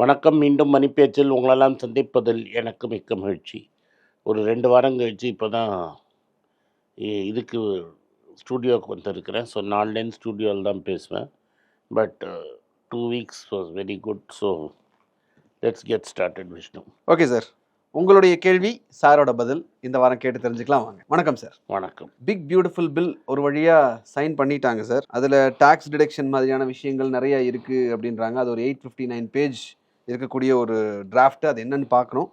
வணக்கம். மீண்டும் மணிப்பேச்சில் உங்களெல்லாம் சந்திப்பதில் எனக்கு மிக்க மகிழ்ச்சி. ஒரு ரெண்டு வாரம் கழிச்சு இப்போ தான் இதுக்கு ஸ்டூடியோவுக்கு வந்திருக்கிறேன். ஸோ நாலுலேருந்து ஸ்டூடியோவில் தான் பேசுவேன். But two weeks was very good so let's get started Vishnu okay sir உங்களுடைய கேள்வி சாரோட பதில். இந்த வாரம் கேட்டு தெரிஞ்சுக்கலாம் வாங்க. வணக்கம் சார் வணக்கம். பிக் பியூட்டிஃபுல் பில் ஒரு வழியா சைன் பண்ணிட்டாங்க சார் அதுல டாக்ஸ் டிடக்ஷன் மாதிரியான விஷயங்கள் நிறைய இருக்கு அப்படின்றாங்க. அது ஒரு எயிட் ஃபிஃப்டி நைன் பேஜ் இருக்கக்கூடிய ஒரு டிராஃப்ட் அது என்னன்னு பார்க்கணும்.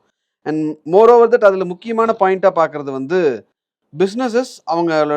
அண்ட் மோர் ஓவர் தட் அதில் முக்கியமான பாயிண்ட்டாக பார்க்குறது வந்து பிஸ்னஸஸ் அவங்களோட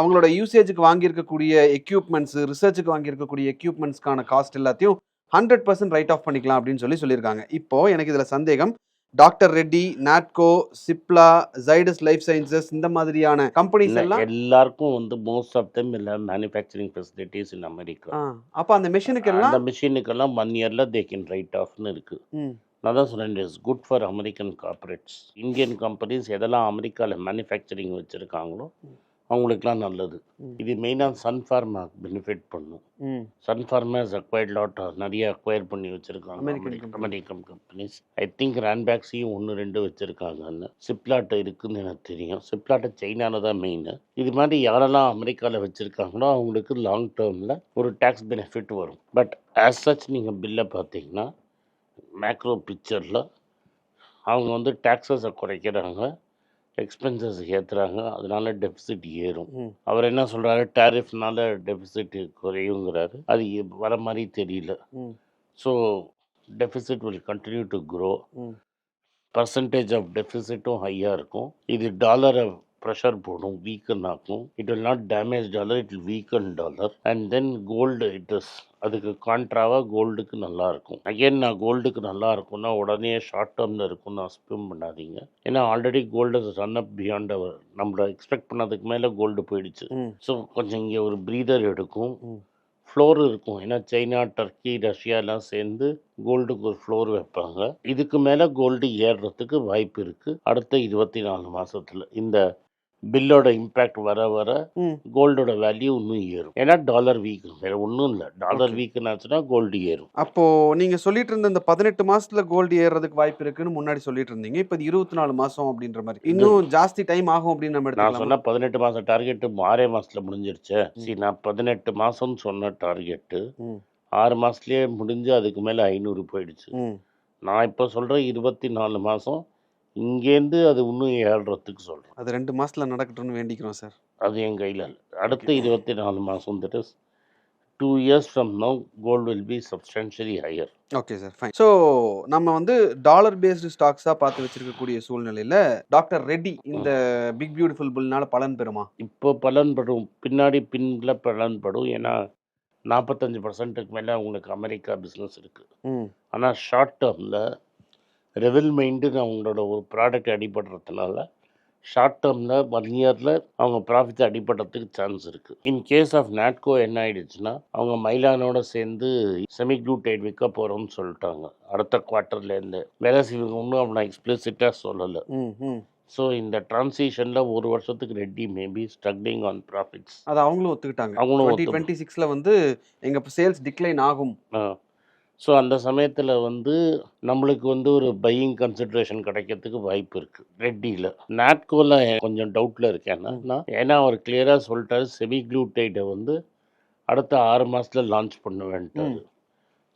அவங்களோட யூசேஜுக்கு வாங்கியிருக்கக்கூடிய எக்யூப்மெண்ட்ஸ் ரிசர்ச்சுக்கு வாங்கியிருக்கக்கூடிய எக்யூப்மெண்ட்ஸ்க்கான காஸ்ட் எல்லாத்தையும் ஹண்ட்ரட் பர்சன்ட் ரைட் ஆஃப் பண்ணிக்கலாம் அப்படின்னு சொல்லி சொல்லியிருக்காங்க. இப்போது எனக்கு இதில் சந்தேகம் doctor Reddy Natco Cipla Zydus life sciences இந்த மாதிரியான கம்பெனிஸ் எல்லாம் எல்லாருக்கும் வந்து மோஸ்ட் ஆஃப் தெம் இல்லை மேனுஃபேக்சரிங் ஃபெசிலிட்டிஸ் இன் அமெரிக்கா அப்ப அந்த மிஷினுக்கு எல்லாம் அந்த மிஷினுக்கெல்லாம் ஒன் இயரில் தே கேன் ரைட் ஆஃப்னு இருக்குது ம், நான் தான் சொன்னேன் it's good for American corporates Indian companies எதெல்லாம் அமெரிக்காவில் மேனுஃபேக்சரிங் வச்சுருக்காங்களோ அவங்களுக்குலாம் நல்லது. இது மெயினாக சன்ஃபார்மா பெனிஃபிட் பண்ணும். Sun Pharma is acquired lot நிறைய அக்வயர் பண்ணி வச்சுருக்காங்க அமெரிக்கன் கம்பெனிஸ் ஐ திங்க் ரேன்பேக்ஸையும் ஒன்று ரெண்டு வச்சுருக்காங்கன்னு சிப்லாட்டை இருக்குன்னு எனக்கு தெரியும். சிப்லாட்டை சைனாவில் தான் மெயின் இது மாதிரி யாரெல்லாம் அமெரிக்காவில் வச்சுருக்காங்களோ அவங்களுக்கு லாங் டேர்மில் ஒரு டேக்ஸ் பெனிஃபிட் வரும். பட் ஆஸ் சச் நீங்கள் பில்லை பார்த்தீங்கன்னா மேக்ரோ பிக்சரில் அவங்க வந்து டேக்ஸஸை குறைக்கிறாங்க. எக்ஸ்பென்சஸ் ஏற்றுறாங்க அதனால டெபிசிட் ஏறும். அவர் என்ன சொல்கிறாரு டேரிஃப்னால டெபிசிட் குறையுங்கிறாரு. அது வர மாதிரி தெரியல. So deficit will continue to grow. Percentage of டெபிசிட்டும் ஹையாக இருக்கும். இது டாலரை ப்ரெஷர் போடும் வீக்கன் ஆக்கும். It will not damage dollar it will weaken dollar and then gold it is அதுக்கு கான்ட்ராவாக கோல்டுக்கு நல்லா இருக்கும். அகைன் நான் கோல்டுக்கு நல்லா இருக்கும்னா உடனே ஷார்ட் டேர்மில் இருக்கும்னு அஸ்பியூம் பண்ணாதீங்க. ஏன்னா already gold run up beyond our நம்மள எக்ஸ்பெக்ட் பண்ணதுக்கு மேலே கோல்டு போயிடுச்சு. ஸோ கொஞ்சம் இங்கே ஒரு ப்ரீதர் எடுக்கும். ஃப்ளோர் இருக்கும். ஏன்னா சைனா டர்க்கி ரஷ்யா எல்லாம் சேர்ந்து கோல்டுக்கு ஒரு ஃப்ளோர் வைப்பாங்க. இதுக்கு மேலே கோல்டு ஏறுறதுக்கு வாய்ப்பு இருக்குது அடுத்த இருபத்தி நாலு மாசத்துல. இந்த பில்லோட இம்பேக்ட் வர வர. கோல்டோட வேல்யூ இன்னும் ஏறும். ஏன்னா டாலர் வீக் வேற ஒன்றும் இல்லை. டாலர் ஆச்சுன்னா கோல்டு ஏறும். அப்போ நீங்க சொல்லிட்டு இருந்த இந்த பதினெட்டு மாசத்துல கோல்டு ஏறுறதுக்கு வாய்ப்பு இருக்குன்னு முன்னாடி சொல்லிட்டு இருந்தீங்க. இப்போ இது இருபத்தி நாலு மாசம் அப்படின்ற மாதிரி. இன்னும் ஜாஸ்தி டைம் ஆகும் அப்படின்னு நம்ம நான் சொன்ன பதினெட்டு மாதம் டார்கெட்டு ஆறே மாசத்துல முடிஞ்சிருச்சு. சரி நான் பதினெட்டு மாதம்னு சொன்ன டார்கெட்டு. ஆறு மாசத்துலயே முடிஞ்சு அதுக்கு மேலே ஐநூறு போயிடுச்சு. நான் இப்போ சொல்கிறேன் இருபத்தி நாலு மாதம் இங்கேருந்து அது இன்னும் ஏழ்றதுக்கு சொல்கிறேன் அது ரெண்டு மாசத்துல நடக்கட்டும்னு வேண்டிக்கிறோம் சார். அது என் கையில் அடுத்த இருபத்தி நாலு மாதம் that is two years from no gold will be substantially higher okay sir fine so நம்ம வந்து டாலர் பேஸ்டு ஸ்டாக்ஸாக பார்த்து வச்சிருக்கக்கூடிய சூழ்நிலையில் டாக்டர் ரெட்டி இந்த பிக் பியூட்டிஃபுல் புல்னால பலன் பெறுமா? இப்போ பலன்படும் பின்னாடி பின்ல பலன்படும் ஏன்னா நாற்பத்தஞ்சு பர்சன்ட்டுக்கு மேலே உங்களுக்கு அமெரிக்கா பிஸ்னஸ் இருக்குது ஆனால் ஷார்ட் டேர்மில் ரெவில் மைண்டுன்னு அவங்களோட ஒரு ப்ராடக்ட் அடிபடுறதுனால ஷார்ட் டேர்மில் ஒன் இயரில் அவங்க ப்ராஃபிட் அடிபடுறதுக்கு சான்ஸ் இருக்குது இன் கேஸ் ஆஃப் நாட்கோ என்ன ஆயிடுச்சுன்னா அவங்க மைலானோட சேர்ந்து செமிக்ளூட்டைட் விற்க போகிறோம்னு சொல்லிட்டாங்க. அடுத்த குவார்ட்டர்லேருந்து வேலை இவங்க ஒன்றும் அவனை எக்ஸ்பிளிசிட்டாக சொல்லலை. ஸோ இந்த டிரான்சிஷனில் ஒரு வருஷத்துக்கு Reddy maybe struggling on profits அது அவங்களும் ஒத்துக்கிட்டாங்க. அவங்களும். டுவெண்ட்டி சிக்ஸில் வந்து எங்கள் சேல்ஸ் டிக்ளைன் ஆகும். ஸோ அந்த சமயத்தில் வந்து நம்மளுக்கு வந்து ஒரு பையிங் கன்சிட்ரேஷன் கிடைக்கிறதுக்கு வாய்ப்பு இருக்குது ரெட்டியில் நாட்கோவில் கொஞ்சம் டவுட்டில் இருக்கேன். ஏன்னா அவர் கிளியராக சொல்லிட்டாரு செமி க்ளூட்டைடை வந்து அடுத்த ஆறு மாதத்தில் லான்ச் பண்ணுவேன்ட்டாரு.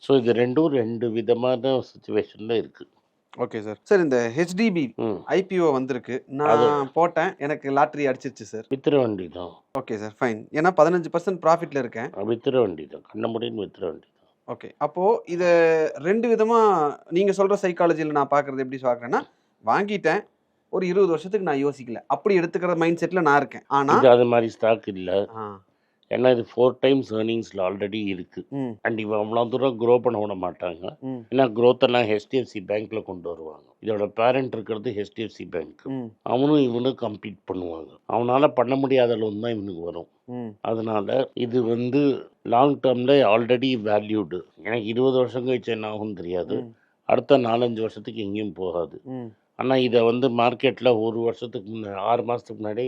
ஸோ இது ரெண்டும் ரெண்டு விதமான சுச்சுவேஷனில் இருக்குது ஓகே சார் சார் இந்த ஹெச்டிபி ம். ஐபிஓ வந்திருக்கு. நான் போட்டேன். எனக்கு லாட்ரி அடிச்சிருச்சு சார் வித்துற வண்டி தான் ஓகே சார் ஃபைன் ஏன்னா பதினஞ்சு பர்சன்ட் ப்ராஃபிட்டில் இருக்கேன். வித்துற வண்டி தான் கண்ண முடின்னு வித்துற வண்டி. ஓகே அப்போது இதை ரெண்டு விதமாக நீங்கள் சொல்கிற சைக்காலஜியில் நான் பார்க்குறது எப்படி பார்க்குறேன்னா வாங்கிட்டேன் ஒரு இருபது வருஷத்துக்கு நான் யோசிக்கல. அப்படி எடுத்துக்கிற மைண்ட் செட்டில் நான் இருக்கேன். ஆனால் அது மாதிரி ஸ்டாக் இல்லை. ஏன்னா இது ஃபோர் டைம்ஸ் ஏர்னிங்ஸில் ஆல்ரெடி இருக்குது ம். அண்ட் இவன் அவ்வளோ தூரம் க்ரோ பண்ண விட மாட்டாங்க. ஏன்னா எல்லாம் ஹெச்டிஎஃப்சி பேங்க்ல கொண்டு வருவாங்க. இதோட பேரண்ட் இருக்கிறது ஹெச்டிஎஃப்சி பேங்க் அவனும் இவனும் கம்பீட் பண்ணுவாங்க. அவனால பண்ண முடியாத லோன் தான் இவனுக்கு வரும். அதனால இது வந்து லாங் டேர்ம்ல ஆல்ரெடி வேல்யூடு எனக்கு இருபது வருஷம் கழிச்சு என்ன ஆகும்னு தெரியாது. அடுத்த நாலஞ்சு வருஷத்துக்கு எங்கேயும் போகாது. ஆனால் இதை வந்து மார்க்கெட்டில் ஒரு வருஷத்துக்கு முன்னாடி ஆறு மாதத்துக்கு முன்னாடி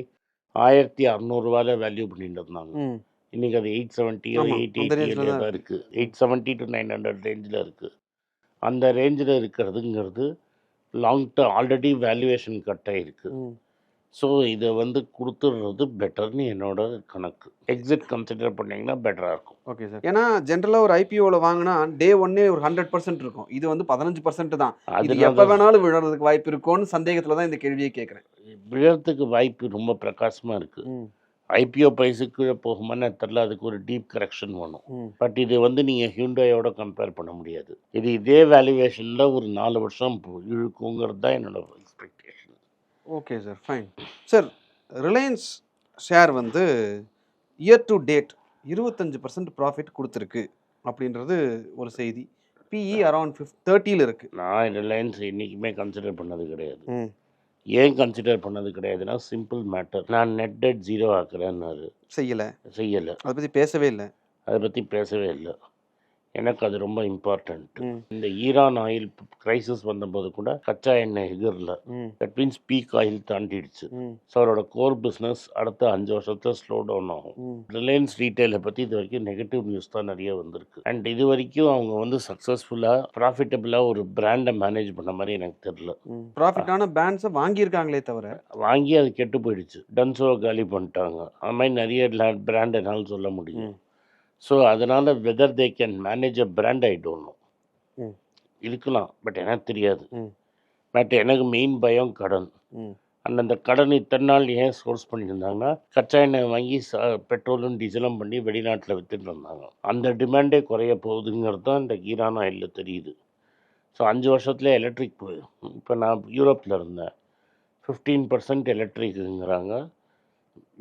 ஆயிரத்தி அறநூறுவால வேல்யூ பண்ணிட்டு இருந்தாங்க. ம் இன்னைக்கு அது எயிட் செவன்ட்டியோ எயிட் எயிட்டியோ தான் இருக்குது eight seventy to nine hundred ரேஞ்சில் இருக்குது அந்த ரேஞ்சில் இருக்கிறதுங்கிறது long term already valuation cut ஆயிருக்கு ம். ஸோ இதை வந்து கொடுத்துடுறது பெட்டர்னு என்னோட கணக்கு. எக்ஸிட் கன்சிடர் பண்ணிங்கன்னா பெட்டராக இருக்கும். ஓகே சார் ஏன்னா ஜென்ரலாக ஒரு ஐபிஓவில் வாங்கினா டே ஒன்னே ஒரு ஹண்ட்ரட் பர்சன்ட் இருக்கும். இது வந்து பதினஞ்சு பர்சன்ட் தான். அதனால எப்போ வேணாலும் விழுறதுக்கு வாய்ப்பு இருக்கும்னு சந்தேகத்தில் தான் இந்த கேள்வியை கேட்குறேன். விழறதுக்கு வாய்ப்பு ரொம்ப பிரகாசமாக இருக்குது ஐபிஓ ப்ரைஸுக்கு கீழே போகுமான்னு தெரில அதுக்கு ஒரு டீப் கரெக்ஷன் வேணும். பட் இது வந்து நீங்கள் ஹியூண்டாயோட கம்பேர் பண்ண முடியாது. இது இதே வேல்யூவேஷனில் ஒரு நாலு வருஷம் இழுக்குங்கிறது தான் என்னோட expectation okay sir fine sir Reliance share வந்து இயர் டு டேட் இருபத்தஞ்சு பர்சன்ட் ப்ராஃபிட் கொடுத்துருக்கு அப்படின்றது ஒரு செய்தி. பிஇ அரௌண்ட் ஃபிஃப்ட் தேர்ட்டியில் இருக்குது நான் ரிலையன்ஸ் என்றைக்குமே கன்சிடர் பண்ணது கிடையாது. ஏன் கன்சிடர் பண்ணது கிடையாதுன்னா சிம்பிள் மேட்டர் நான் நெட் டெட் ஜீரோ ஆக்குறேன்னாரு. செய்யலை. செய்யலை. அதை பற்றி பேசவே இல்லை. அதை பற்றி பேசவே இல்லை. எனக்கு அது ரொம்ப இம்பார்ட்டண்ட் இந்த ஈரான் ஆயில் கிரைசிஸ் வந்தபோது கூட கச்சா எண்ணெய் எகிரல. தட் மீன்ஸ் பீக் ஆயில் தாண்டிடுச்சு. ஸோ அவரோட கோர் பிஸ்னஸ் அடுத்த அஞ்சு வருஷத்துல ஸ்லோ டவுன் ஆகும். ரிலையன்ஸ் ரீட்டைலை பற்றி இது வரைக்கும் நெகட்டிவ் நியூஸ் தான் நிறைய வந்திருக்கு. அண்ட் இது வரைக்கும் அவங்க வந்து சக்ஸஸ்ஃபுல்லாக ப்ராஃபிட்டபுளாக ஒரு பிராண்டை மேனேஜ் பண்ண மாதிரி எனக்கு தெரில ப்ராஃபிட்டான பேண்ட்ஸை வாங்கியிருக்காங்களே தவிர. வாங்கி அது கெட்டு போயிடுச்சு. டன்ஸோ காலி பண்ணிட்டாங்க. அது மாதிரி நிறைய பிராண்ட் என்னால் சொல்ல முடியும். ஸோ அதனால் whether they can manage a brand I don't know. இருக்கலாம் பட் எனக்கு தெரியாது. பட் எனக்கு மெயின் பயம் கடன். அண்ட் அந்த கடன் இத்தனை நாள் ஏன் சோர்ஸ் பண்ணியிருந்தாங்கன்னா கச்சா எண்ணெய் வாங்கி ச பெட்ரோலும் டீசலும் பண்ணி வெளிநாட்டில் வித்துட்டு இருந்தாங்க அந்த டிமாண்டே குறைய போகுதுங்கிறது தான் இந்த ஈரான் ஆயிலில் தெரியுது. ஸோ அஞ்சு வருஷத்துல எலக்ட்ரிக் போய் இப்போ நான் யூரோப்பில் இருந்தேன். ஃபிஃப்டீன் பர்சன்ட் எலக்ட்ரிக்குங்கிறாங்க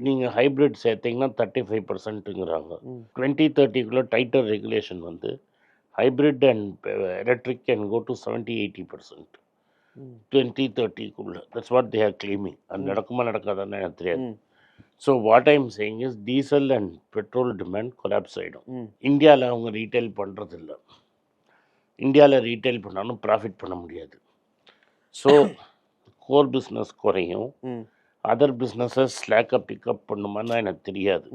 நீங்கள் ஹைப்ரிட் சேர்த்தீங்கன்னா தேர்ட்டி ஃபைவ் பர்சன்ட்டுங்கிறாங்க டுவெண்ட்டி தேர்ட்டிக்குள்ளே டைட்டர் ரெகுலேஷன் வந்து hybrid and electric can go to seventy eighty percent twenty தேர்ட்டிக்குள்ளே that's what they are claiming அது. நடக்குமா நடக்காதான்னு எனக்கு தெரியாது. So what I'm saying is diesel and petrol demand collapse ஆகிடும் இந்தியாவில் அவங்க ரீட்டைல் பண்ணுறதில்ல இந்தியாவில் ரீட்டைல் பண்ணாலும் ப்ராஃபிட் பண்ண முடியாது. ஸோ கோர் பிஸ்னஸ் குறையும். அதர் பிஸ்னஸஸ் ஸ்லாக்கை பிக்கப் பண்ணுமான்னு எனக்கு தெரியாது.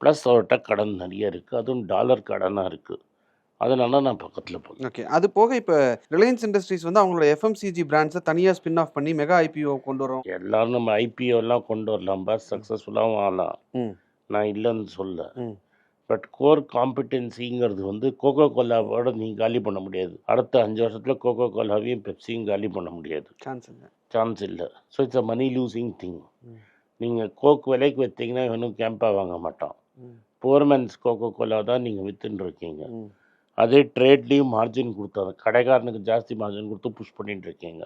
ப்ளஸ் அவர்கிட்ட கடன் நிறைய இருக்குது அதுவும் டாலர் கடனாக இருக்குது அதனால நான் பக்கத்தில் போனேன் ஓகே அது போக இப்போ ரிலையன்ஸ் இண்டஸ்ட்ரீஸ் வந்து அவங்களோட எஃப்எம்சிஜி பிராண்ட்ஸை தனியாக ஸ்பின் ஆஃப் பண்ணி மெகா ஐபிஓ கொண்டு வரோம் எல்லாரும் நம்ம ஐபிஓலாம் கொண்டு வரலாம். பஸ் சக்ஸஸ்ஃபுல்லாகவும் ஆகலாம். நான் இல்லைன்னு சொல்ல பட் கோர் காம்பிடென்சிங்கிறது வந்து கோகோ கோலாவோட நீங்கள் காலி பண்ண முடியாது. அடுத்த அஞ்சு வருஷத்தில் கோகோ கோலாவையும் பெப்சியும் காலி பண்ண முடியாது. சான்ஸ் இல்லை. சான்ஸ் இல்லை. So it's a money losing thing. நீங்கள் கோக் விலைக்கு விற்றீங்கன்னா இவனும் கேம்பாக வாங்க மாட்டான் போர்மேன்ஸ் கோகோ கோலா தான் நீங்கள் வித்துன்னு இருக்கீங்க அதே ட்ரேட்லேயும் மார்ஜின் கொடுத்தாங்க கடைக்காரனுக்கு ஜாஸ்தி மார்ஜின் கொடுத்து புஷ் பண்ணிட்டு இருக்கீங்க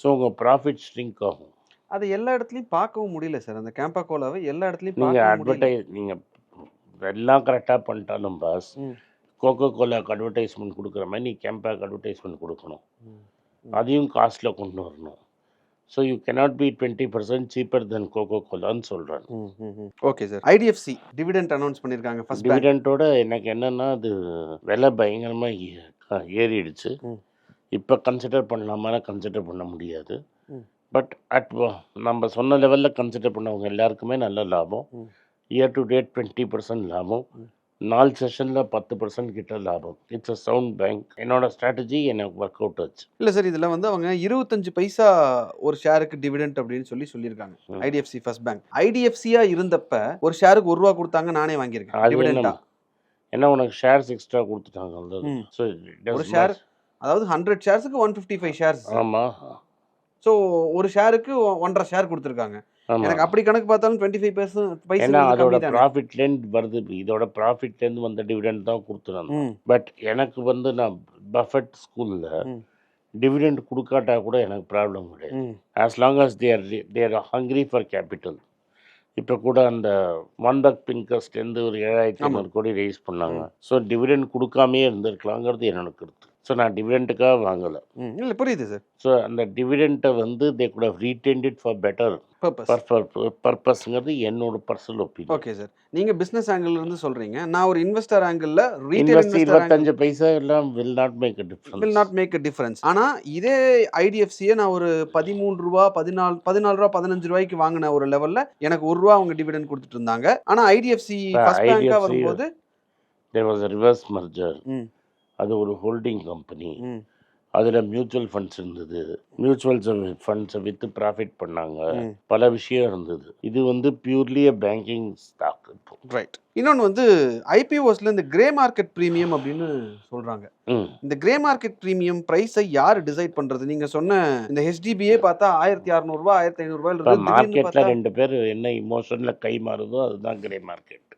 ஸோ உங்கள் ப்ராஃபிட் ஸ்ட்ரிங்க் ஆகும். அது எல்லா இடத்துலையும் பார்க்கவும் முடியல சார் அந்த கேம்பா கோலாவை எல்லா இடத்துலையும் நீங்கள் அட்வர்டைஸ் நீங்கள் எல்லாம் கரெக்டாக பண்ணிட்டாலும் பாஸ் கோகோ கோலாக்கு அட்வர்டைஸ்மெண்ட் கொடுக்குற மாதிரி நீ கேம்பாக்கு அட்வர்டைஸ்மெண்ட் கொடுக்கணும். அதையும் காஸ்ட்டில் கொண்டு வரணும். So you cannot be twenty percent cheaper then cocoa கோலான்னு சொல்கிறேன் okay sir IDFC dividend announce பண்ணியிருக்காங்க ஃபர்ஸ்ட் பேங்க் டிவிடெண்டோட எனக்கு என்னென்னா அது விலை பயங்கரமாக ஏறிடுச்சு. இப்போ கன்சிடர் பண்ணலாமா கன்சிடர் பண்ண முடியாது. பட் அட் நம்ம சொன்ன லெவலில் கன்சிடர் பண்ணவங்க எல்லாருக்குமே நல்ல லாபம். Year to date twenty percent லாபம். நாலு செஷனில் பத்து பர்சன்ட் கிட்ட லாபம். இட்ஸ் அ சவுண்ட் பேங்க் என்னோட ஸ்ட்ராட்டஜி எனக்கு ஒர்க் அவுட் ஆச்சு. இல்லை சார் இதில் வந்து அவங்க இருபத்தஞ்சு பைசா ஒரு ஷேருக்கு டிவிடெண்ட் அப்படின்னு சொல்லி சொல்லியிருக்காங்க. ஐடிஎஃப்சி ஃபர்ஸ்ட் பேங்க் ஐடிஎஃப்சியா இருந்தப்ப ஒரு ஷேருக்கு ஒரு ரூபா கொடுத்தாங்க நானே வாங்கியிருக்கேன். டிவிடெண்டா என்ன ஏன்னா உனக்கு ஷேர்ஸ் எக்ஸ்ட்ரா கொடுத்துட்டாங்க ஒரு share அதாவது ஹண்ட்ரட் ஷேர்ஸுக்கு ஒன் ஃபிஃப்டி ஃபைவ் ஷேர்ஸ் ஆமாம் ஸோ ஒரு ஷேருக்கு ஒன்றரை ஷேர் கொடுத்துருக்காங்க. எனக்கு அப்படி கணக்கு பார்த்தாலும் டுவெண்ட்டி ஃபைவ் பர்சன்ட் ஏன்னா அதோட ப்ராஃபிட்லேருந்து வருது. இதோட ப்ராஃபிட்லேருந்து வந்த டிவிடெண்ட் தான் ம். பட் எனக்கு வந்து நான் பஃபட் ஸ்கூலில். டிவிடெண்ட் கொடுக்காட்டா கூட எனக்கு ப்ராப்ளம் கிடையாது. As long are they are hungry for capital இப்போ கூட அந்த ஒன்பக் பின்கஸ்ட்லேருந்து ஒரு ஏழாயிரத்தி. ஐநூறு கோடி ரைஸ் பண்ணாங்க. ஸோ டிவிடெண்ட் கொடுக்காமே இருந்திருக்கலாங்கிறது என்னோட கருத்து. ஸோ நான் டிவிடெண்ட்டுக்காக வாங்கலை. இல்லை புரியுது சார் ஸோ அந்த டிவிடெண்ட்டை வந்து they could have retained it for better purpose பர்பஸ்ங்கிறது என்னோட பர்சனல் ஒப்பீனியன் ஓகே சார் நீங்க பிசினஸ் ஆங்கிள் இருந்து சொல்றீங்க. நான் ஒரு investor angle retail invest investor இருபத்தஞ்சு பைசா எல்லாம் will not make a will difference not make a difference ஆனா இதே ஐடிஎஃப்சியை நான் ஒரு பதிமூணு ரூபா பதினாலு பதினாலு ரூபா பதினஞ்சு ரூபாய்க்கு வாங்கின ஒரு லெவல்ல எனக்கு ஒரு ரூபா அவங்க டிவிடெண்ட் கொடுத்துட்டு இருந்தாங்க. ஆனா ஐடிஎஃப்சி ஃபர்ஸ்ட் பேங்கா IDFC வரும்போது தேர் வாஸ் ரிவர்ஸ் மர்ஜர் அது ஒரு ஹோல்டிங் கம்பெனி அதில் மியூச்சுவல் ஃபண்ட்ஸ் இருந்தது. மியூச்சுவல் ஃபண்ட்ஸை விற்று ப்ராஃபிட் பண்ணாங்க. பல விஷயம் இருந்தது. இது வந்து பியூர்லி பேங்கிங் ஸ்டாக் ரைட் இன்னொன்று வந்து ஐபிஓஸ்ல இந்த கிரே மார்க்கெட் ப்ரீமியம் அப்படின்னு சொல்றாங்க. ம். இந்த கிரே மார்க்கெட் ப்ரீமியம் பிரைஸை யார் டிசைட் பண்றது? நீங்க சொன்ன இந்த ஹெச்டிபியே பார்த்தா ஆயிரத்தி அறுநூறுபா ஆயிரத்தி இப்போ மார்க்கெட்டில் ரெண்டு பேர் என்ன இமோஷனில் கை மாறுதோ அதுதான் கிரே மார்க்கெட்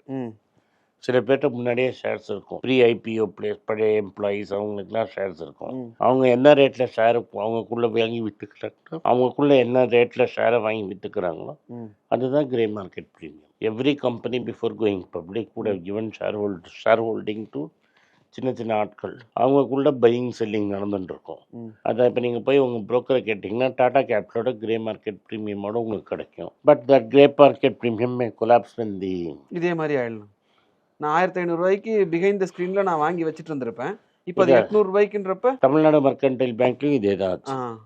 சில பேர்கிட்ட முன்னாடியே ஷேர்ஸ் இருக்கும். ப்ரீ ஐபிஓ பிளேஸ் பழைய எம்ப்ளாயீஸ் அவங்களுக்குலாம் ஷேர்ஸ் இருக்கும். அவங்க என்ன ரேட்டில் ஷேர் அவங்கக்குள்ளே வாங்கி விற்றுக்கிறாங்களோ அவங்கக்குள்ளே என்ன ரேட்டில் ஷேரை வாங்கி விற்றுக்கிறாங்களோ அதுதான் grey market premium every company before going public கூட given share hold share holding to சின்ன சின்ன ஆட்கள். அவங்கக்குள்ள பையிங் செல்லிங் நடந்துட்டு இருக்கும் ம். அதை இப்போ நீங்கள் போய் உங்கள் ப்ரோக்கரை கேட்டிங்கன்னா டாடா கேபிட்டலோட கிரே மார்க்கெட் ப்ரீமியமோட உங்களுக்கு கிடைக்கும். But that grey market premium may collapse the இதே மாதிரி ஆயிடலாம். நான் ஆயிரத்தி ஐநூறுரூவாய்க்கு பிஹைண்ட் த ஸ்க்ரீனில் நான் வாங்கி வச்சுட்டு இருந்திருப்பேன். இப்போ அது இதா- எட்நூறுபாய்க்குன்றப்ப தமிழ்நாடு மர்கன்டைல் பேங்க்லையும் இதே தான்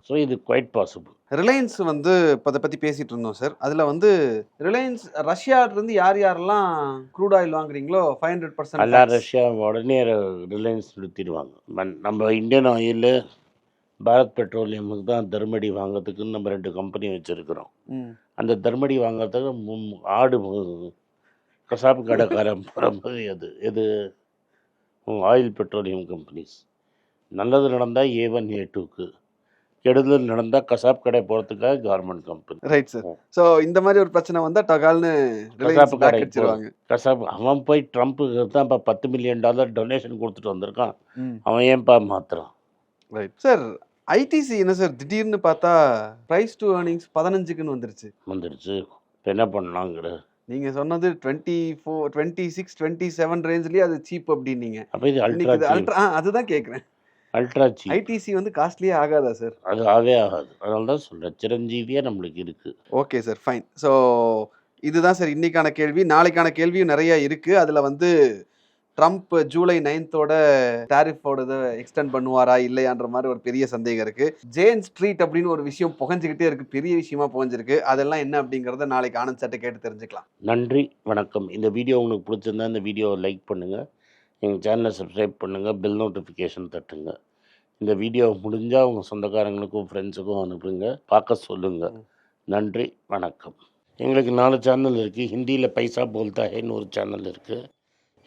ஸோ இது குவைட் பாசிபிள் ரிலையன்ஸ் வந்து இப்போ அதை பற்றி பேசிட்டு இருந்தோம் சார் அதில் வந்து ரிலையன்ஸ் ரஷ்யாவிலேருந்து யார் யாரெல்லாம் க்ரூட் ஆயில் வாங்குறீங்களோ ஃபைவ் ஹண்ட்ரட் பர்சன்ட் ரஷ்யா உடனே ரிலையன்ஸ் நிறுத்திடுவாங்க. நம்ம இந்தியன் ஆயில் பாரத் பெட்ரோலியமுக்கு தான் தர்மடி வாங்குறதுக்குன்னு நம்ம ரெண்டு கம்பெனி வச்சுருக்கிறோம். அந்த தர்மடி வாங்குறதுக்கு ஆடு கசாப்பு கடைக்காரன் பரம்பரை அது எது? Oil petroleum companies. நல்லது நடந்தால் ஏ ஒன் ஏ டூக்கு. கெடுதல் நடந்தால் கசாப் கடை போகிறதுக்காக government company right sir so இந்த மாதிரி ஒரு பிரச்சனை வந்தால் டகால்னு கசாப்பு கடை கசாப் அவன் போய் ட்ரம்ப்புக்கு தான் இப்போ பத்து மில்லியன் டாலர் டொனேஷன் கொடுத்துட்டு வந்திருக்கான். அவன் ஏன்பா மாத்துறான்? ரைட் சார் ஐடிசி என்ன சார் திடீர்னு பார்த்தா ப்ரைஸ் டு ஏர்னிங்ஸ் பதினஞ்சுக்குன்னு வந்துருச்சு. வந்துடுச்சு இப்போ என்ன பண்ணலாங்கிற? நீங்கள் சொன்னது twenty four twenty six twenty seven ரேஞ்ச்லேயே அது சீப் அப்படின்னீங்க. அப்போ இது அல்ட்ரா அல்ட்ரா அதுதான் கேட்குறேன் அல்ட்ரா சீப் ஐடிசி வந்து காஸ்ட்லியே ஆகாதா சார் அது ஆகவே ஆகாது. அதனால தான் சொல்கிறேன் சிரஞ்சீவியாக நம்மளுக்கு இருக்குது ஓகே சார் ஃபைன் ஸோ இதுதான் சார் இன்னைக்கான கேள்வி. நாளைக்கான கேள்வியும் நிறைய இருக்கு. அதில் வந்து ட்ரம்ப் ஜூலை நைன்த்தோட டேரிஃபோட இதை எக்ஸ்டெண்ட் பண்ணுவாரா இல்லையான்ற மாதிரி ஒரு பெரிய சந்தேகம் இருக்கு. ஜேன் ஸ்ட்ரீட் அப்படின்னு ஒரு விஷயம் புகஞ்சுக்கிட்டே இருக்கு பெரிய விஷயமா புகஞ்சிருக்கு. அதெல்லாம் என்ன அப்படிங்கறத நாளைக்கு ஆனந்த் சட்டை கேட்டு தெரிஞ்சுக்கலாம். நன்றி வணக்கம். இந்த வீடியோ உங்களுக்கு பிடிச்சிருந்தா இந்த வீடியோவை லைக் பண்ணுங்கள் எங்கள் சேனலை சப்ஸ்கிரைப் பண்ணுங்கள் பெல் நோட்டிஃபிகேஷன் தட்டுங்க. இந்த வீடியோ முடிஞ்சால் உங்கள் சொந்தக்காரங்களுக்கும் ஃப்ரெண்ட்ஸுக்கும் அனுப்புங்க. பார்க்க சொல்லுங்கள் நன்றி வணக்கம். எங்களுக்கு நாலு சேனல் இருக்குது ஹிந்தியில் பைசா போல்தா ஹேன்னு ஒரு சேனல் இருக்குது